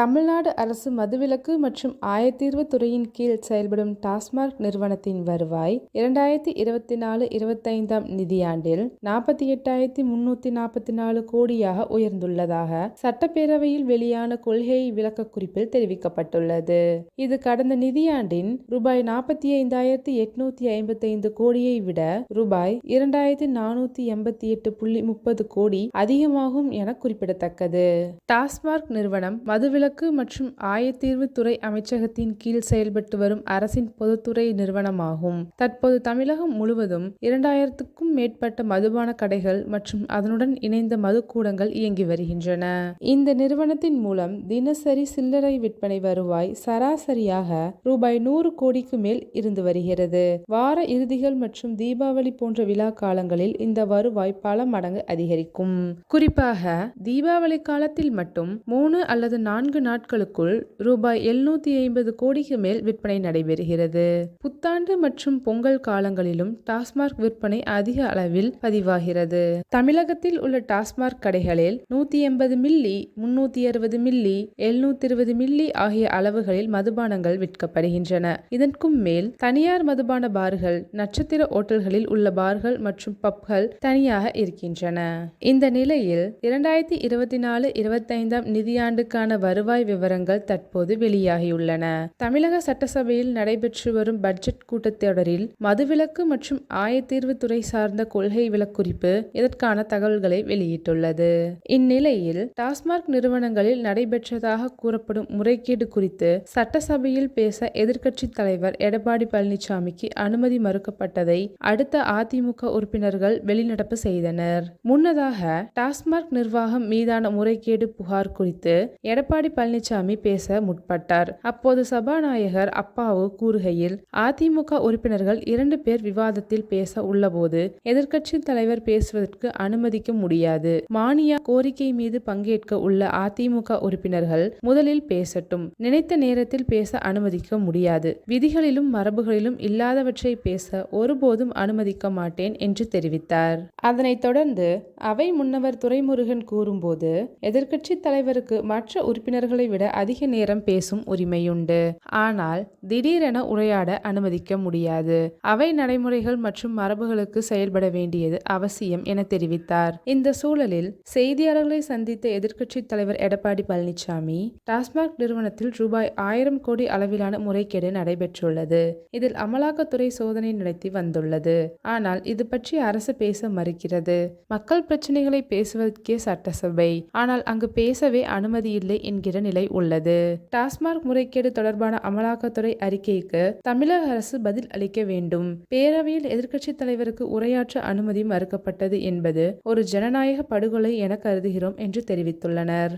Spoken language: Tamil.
தமிழ்நாடு அரசு மதுவிலக்கு மற்றும் ஆயத்தீர்வு துறையின் கீழ் செயல்படும் டாஸ்மாக் நிறுவனத்தின் வருவாய் இரண்டாயிரத்தி இருபத்தி நாலு இருபத்தைந்தாம் நிதியாண்டில் நாற்பத்தி எட்டாயிரத்தி முன்னூத்தி நாற்பத்தி நாலு கோடியாக உயர்ந்துள்ளதாக சட்டப்பேரவையில் வெளியான கொள்கை விளக்க குறிப்பில் தெரிவிக்கப்பட்டுள்ளது. இது கடந்த நிதியாண்டின் ரூபாய் நாற்பத்தி ஐந்தாயிரத்தி எட்நூத்தி ஐம்பத்தைந்து கோடியை விட ரூபாய் இரண்டாயிரத்தி நானூத்தி எண்பத்தி எட்டு புள்ளி முப்பது கோடி அதிகமாகும் என குறிப்பிடத்தக்கது. டாஸ்மாக் நிறுவனம் மதுவிலக்கு மற்றும் ஆயத்தீர்வு துறை அமைச்சகத்தின் கீழ் செயல்பட்டு வரும் அரசின் பொதுத்துறை நிறுவனமாகும். தற்போது தமிழகம் முழுவதும் இரண்டாயிரத்துக்கும் மேற்பட்ட மதுபான கடைகள் மற்றும் அதனுடன் இணைந்த மதுக்கூடங்கள் இயங்கி வருகின்றன. இந்த நிறுவனத்தின் மூலம் தினசரி சில்லறை விற்பனை வருவாய் சராசரியாக ரூபாய் நூறு கோடிக்கு மேல் இருந்து வருகிறது. வார இறுதிகள் மற்றும் தீபாவளி போன்ற விழா காலங்களில் இந்த வருவாய் பல மடங்கு அதிகரிக்கும். குறிப்பாக தீபாவளி காலத்தில் மட்டும் மூணு அல்லது நான்கு நாட்களுக்குள் ரூபாய் எழுநூத்தி ஐம்பது கோடிக்கு மேல் விற்பனை நடைபெறுகிறது. புத்தாண்டு மற்றும் பொங்கல் காலங்களிலும் டாஸ்மார்க் விற்பனை அதிக அளவில் பதிவாகிறது. தமிழகத்தில் உள்ள டாஸ்மாக் கடைகளில் நூத்தி எண்பது மில்லி முன்னூத்தி அறுபது மில்லி எழுநூத்தி இருபது மில்லி ஆகிய அளவுகளில் மதுபானங்கள் விற்கப்படுகின்றன. இதற்கும் மேல் தனியார் மதுபான பார்கள் நட்சத்திர ஓட்டல்களில் உள்ள பார்கள் மற்றும் பப்கள் தனியாக இருக்கின்றன. இந்த நிலையில் இரண்டாயிரத்தி இருபத்தி நாலு இருபத்தைந்தாம் நிதியாண்டுக்கான வருவாய் விவரங்கள் தற்போது வெளியாகியுள்ளன. தமிழக சட்டசபையில் நடைபெற்று வரும் பட்ஜெட் கூட்டத்தொடரில் மதுவிலக்கு மற்றும் ஆயத்தீர்வு துறை சார்ந்த கொள்கை விளக்குறிப்பு இதற்கான தகவல்களை வெளியிட்டுள்ளது. இந்நிலையில் டாஸ்மாக் நிறுவனங்களில் நடைபெற்றதாக கூறப்படும் முறைகேடு குறித்து சட்டசபையில் பேச எதிர்க்கட்சி தலைவர் எடப்பாடி பழனிசாமிக்கு அனுமதி மறுக்கப்பட்டதை அடுத்த அதிமுக உறுப்பினர்கள் வெளிநடப்பு செய்தனர். முன்னதாக டாஸ்மாக் நிர்வாகம் மீதான முறைகேடு புகார் குறித்து எடப்பாடி பழனிசாமி பேச முற்பட்டார். அப்போது சபாநாயகர் அப்பாவு கூறுகையில் அதிமுக உறுப்பினர்கள் இரண்டு பேர் விவாதத்தில் பேச உள்ளபோது எதிர்க்கட்சி தலைவர் பேசுவதற்கு அனுமதிக்க முடியாது. மானியா கோரிக்கை மீது பங்கேற்க உள்ள அதிமுக உறுப்பினர்கள் முதலில் பேசட்டும். நினைத்த நேரத்தில் பேச அனுமதிக்க முடியாது. விதிகளிலும் மரபுகளிலும் இல்லாதவற்றை பேச ஒருபோதும் அனுமதிக்க மாட்டேன் என்று தெரிவித்தார். அதனைத் தொடர்ந்து அவை முன்னவர் துரைமுருகன் கூறும்போது எதிர்க்கட்சி தலைவருக்கு மற்ற உறுப்பினர்களை விட அதிக நேரம் பேசும் உரிமையுண்டு. ஆனால் திடீரென உரையாட அனுமதிக்க முடியாது. அவை நடைமுறைகள் மற்றும் மரபுகளுக்கு செயல்பட வேண்டியது அவசியம் என தெரிவித்தார். இந்த சூழலில் செய்தியாளர்களை சந்தித்த எதிர்க்கட்சி தலைவர் எடப்பாடி பழனிசாமி டாஸ்மாக் நிறுவனத்தில் ரூபாய் ஆயிரம் கோடி அளவிலான முறைகேடு நடைபெற்றுள்ளது. இதில் அமலாக்கத்துறை சோதனை நடத்தி வந்துள்ளது. ஆனால் இது பற்றி அரசு பேச இருக்கிறது மக்கள் பிரச்சனைகளை பேசுவதற்கே சட்டசபை. ஆனால் அங்கு பேசவே அனுமதி இல்லை என்கிற நிலை உள்ளது. டாஸ்மாக் முறைகேடு தொடர்பான அமலாக்கத்துறை அறிக்கைக்கு தமிழக அரசு பதில் அளிக்க வேண்டும். பேரவையில் எதிர்க்கட்சி தலைவருக்கு உரையாற்ற அனுமதி மறுக்கப்பட்டது என்பது ஒரு ஜனநாயக படுகொலை என கருதுகிறோம் என்று தெரிவித்துள்ளனர்.